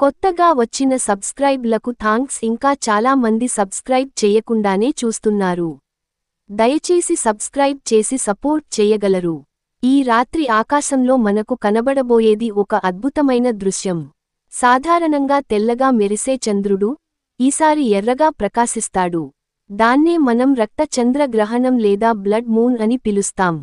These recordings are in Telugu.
కొత్తగా వచ్చిన సబ్స్క్రైబ్లకు థాంక్స్. ఇంకా చాలా మంది సబ్స్క్రైబ్ చేయకుండానే చూస్తున్నారు. దయచేసి సబ్స్క్రైబ్ చేసి సపోర్ట్ చేయగలరు. ఈ రాత్రి ఆకాశంలో మనకు కనబడబోయేది ఒక అద్భుతమైన దృశ్యం. సాధారణంగా తెల్లగా మెరిసే చంద్రుడు ఈసారి ఎర్రగా ప్రకాశిస్తాడు. దాన్నే మనం రక్త చంద్రగ్రహణం లేదా బ్లడ్ మూన్ అని పిలుస్తాం.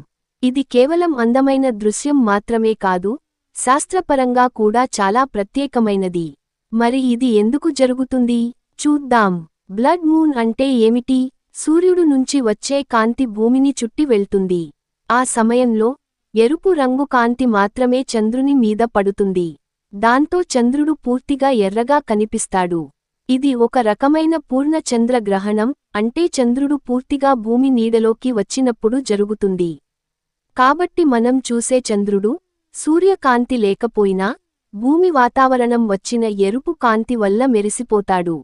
ఇది కేవలం అందమైన దృశ్యం మాత్రమే కాదు శాస్త్రపరంగా కూడా చాలా ప్రత్యేకమైనది. మరి ఇది ఎందుకు జరుగుతుంది? చూద్దాం. బ్లడ్ మూన్ అంటే ఏమిటి? సూర్యుడు నుంచి వచ్చే కాంతి భూమిని చుట్టి వెళ్తుంది. ఆ సమయంలో ఎరుపు రంగు కాంతి మాత్రమే చంద్రుని మీద పడుతుంది. దాంతో చంద్రుడు పూర్తిగా ఎర్రగా కనిపిస్తాడు. ఇది ఒక రకమైన పూర్ణ చంద్రగ్రహణం అంటే చంద్రుడు పూర్తిగా భూమి నీడలోకి వచ్చినప్పుడు జరుగుతుంది. కాబట్టి మనం చూసే చంద్రుడు సూర్యకాంతి లేకపోయినా భూమి వాతావరణం వచ్చిన ఎరుపు కాంతి వల్ల మెరిసిపోతాడు.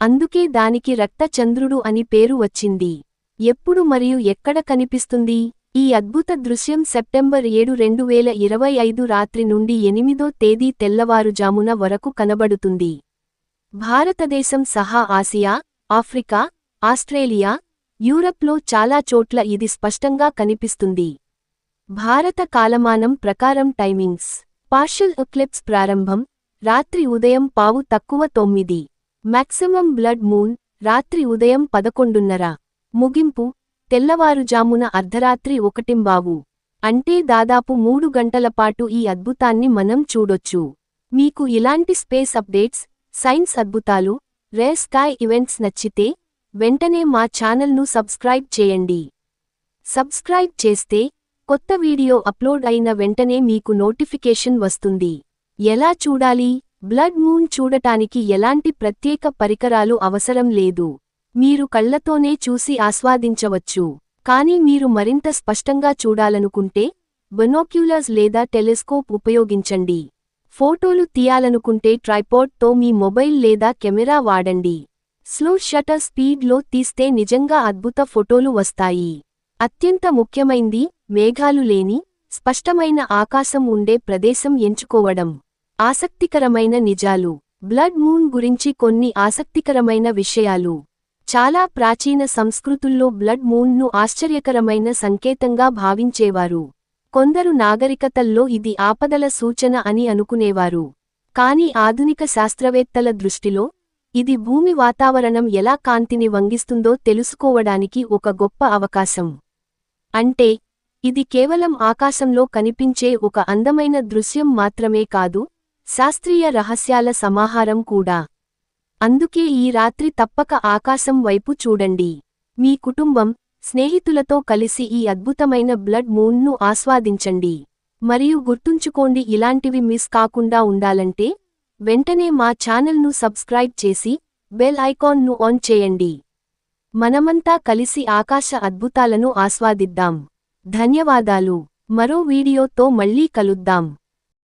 అందుకే దానికి రక్తచంద్రుడు అని పేరు వచ్చింది. ఎప్పుడు మరియు ఎక్కడ కనిపిస్తుంది? ఈ అద్భుత దృశ్యం సెప్టెంబర్ ఏడు రెండు వేల ఇరవై ఐదు రాత్రి నుండి ఎనిమిదో తేదీ తెల్లవారుజామున వరకు కనబడుతుంది. భారతదేశం సహా ఆసియా ఆఫ్రికా ఆస్ట్రేలియా యూరప్లో చాలా చోట్ల ఇది స్పష్టంగా కనిపిస్తుంది. భారత కాలమానం ప్రకారం టైమింగ్స్. పార్షల్ ఎక్లిప్స్ ప్రారంభం రాత్రి ఉదయం పావు తక్కువ తొమ్మిది. మ్యాక్సిమం బ్లడ్ మూన్ రాత్రి ఉదయం పదకొండున్నర. ముగింపు తెల్లవారుజామున అర్ధరాత్రి ఒకటింబావు. అంటే దాదాపు మూడు గంటలపాటు ఈ అద్భుతాన్ని మనం చూడొచ్చు. మీకు ఇలాంటి స్పేస్ అప్డేట్స్ సైన్స్ అద్భుతాలు రేర్ స్కై ఈవెంట్స్ నచ్చితే వెంటనే మా ఛానల్ను సబ్స్క్రైబ్ చేయండి. సబ్స్క్రైబ్ చేస్తే కొత్త వీడియో అప్లోడ్ అయిన వెంటనే మీకు నోటిఫికేషన్ వస్తుంది. ఎలా చూడాలి? బ్లడ్ మూన్ చూడటానికి ఎలాంటి ప్రత్యేక పరికరాలు అవసరం లేదు. మీరు కళ్ళతోనే చూసి ఆస్వాదించవచ్చు. కానీ మీరు మరింత స్పష్టంగా చూడాలనుకుంటే బొనోక్యులర్స్ లేదా టెలిస్కోప్ ఉపయోగించండి. ఫోటోలు తీయాలనుకుంటే ట్రైపాడ్తో మీ మొబైల్ లేదా కెమెరా వాడండి. స్లో షటర్ స్పీడ్లో తీస్తే నిజంగా అద్భుత ఫోటోలు వస్తాయి. అత్యంత ముఖ్యమైంది మేఘాలు లేని స్పష్టమైన ఆకాశం ఉండే ప్రదేశం ఎంచుకోవడం ఆసక్తికరమైన నిజాలు. బ్లడ్ మూన్ గురించి కొన్ని ఆసక్తికరమైన విషయాలు. చాలా ప్రాచీన సంస్కృతుల్లో బ్లడ్ మూన్ను ఆశ్చర్యకరమైన సంకేతంగా భావించేవారు. కొందరు నాగరికతల్లో ఇది ఆపదల సూచన అని అనుకునేవారు. కాని ఆధునిక శాస్త్రవేత్తల దృష్టిలో ఇది భూమి వాతావరణం ఎలా కాంతిని వంగిస్తుందో తెలుసుకోవడానికి ఒక గొప్ప అవకాశం. అంటే ఇది కేవలం ఆకాశంలో కనిపించే ఒక అందమైన దృశ్యం మాత్రమే కాదు శాస్త్రీయ రహస్యాల సమాహారం కూడా. అందుకే ఈ రాత్రి తప్పక ఆకాశం వైపు చూడండి. మీ కుటుంబం స్నేహితులతో కలిసి ఈ అద్భుతమైన బ్లడ్ మూన్ను ఆస్వాదించండి. మరియు గుర్తుంచుకోండి ఇలాంటివి మిస్ కాకుండా ఉండాలంటే వెంటనే మా ఛానల్ను సబ్స్క్రైబ్ చేసి బెల్ ఐకాన్ను ఆన్ చేయండి. మనమంతా కలిసి ఆకాశ అద్భుతాలను ఆస్వాదిద్దాం. ధన్యవాదాలు. మరో వీడియోతో మళ్ళీ కలుద్దాం.